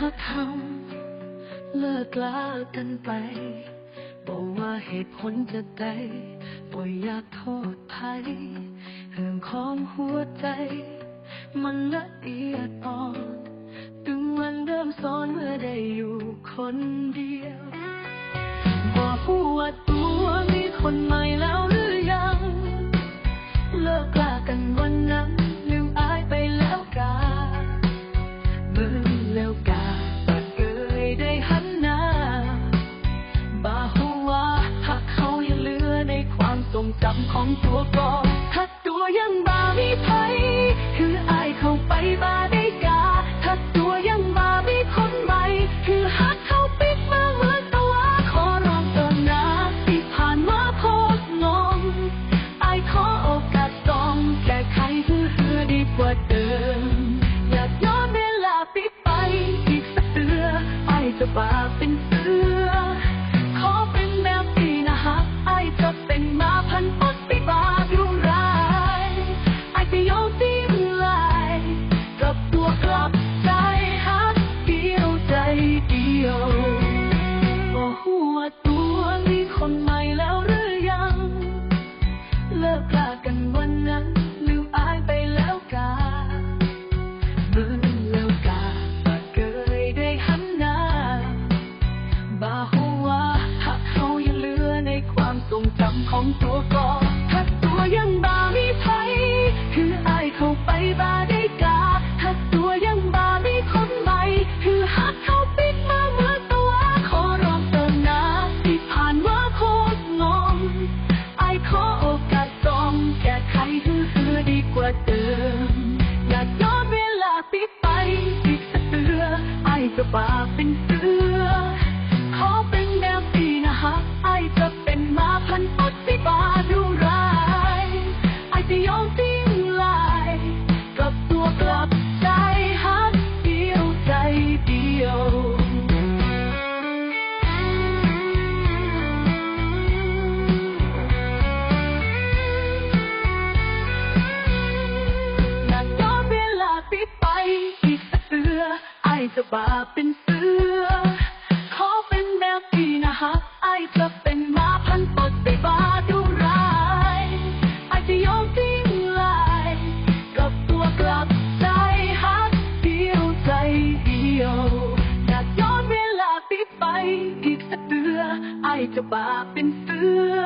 กทำเลิกลากันไปบอกว่าเหตุผลจะได้บ่อยากโทษใครเรื่องของหัวใจ มันละเอียดอ่อนดึงวันเริ่มสอนเมื่อได้อยู่คนเดียว บอกผู้ว่าตัวมีคนใหม่ ของตัวก่อนถ้าตัวยังบาไมีไผคืออายเข้าไปบาได้กาถ้าตัวยังบาไมีคนใหม่ คือหักเขาปิดมาเหมือนตัวขอร้องเติมนะที่ผ่านมาโคตรงงไอายขอโอกาสสองแก้ไขเพื่อฮือดีกว่าเดิม อยากย้อนเวลาไปไปอีกสักเตือไอจะบาเป็นเสือ หัวตัวมีคนใหม่แล้วหรือยัง เลิกกลากันวันนั้นลืมอายไปแล้วกาเมื่อแล้วกาปากเกยได้หันหน้าบาหัวหักเขายังเหลือในความทรงจำของตัว ว่าเดิมอยากย้อนเวลาปิดไปอีกสักเรือไอ้กระบาเป็น จะบาเป็นเสือ ขอเป็นแมวที่นะฮะไอจะเป็นหมาพันปดไปบาดูร้ายไอจะยอมทิ้งลายกลับตัวกลับใจฮักเดียวใจเดียวอยากย้อนเวลาปิดไปอีกสักเสือไอจะบาเป็นเสือ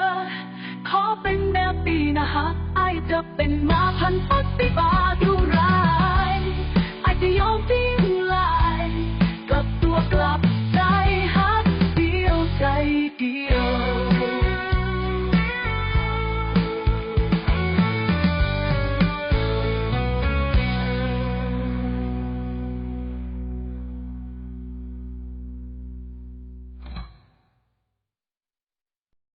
ขอเป็นแนวปีนะฮะไอจะเป็นหมาพันปดไปบา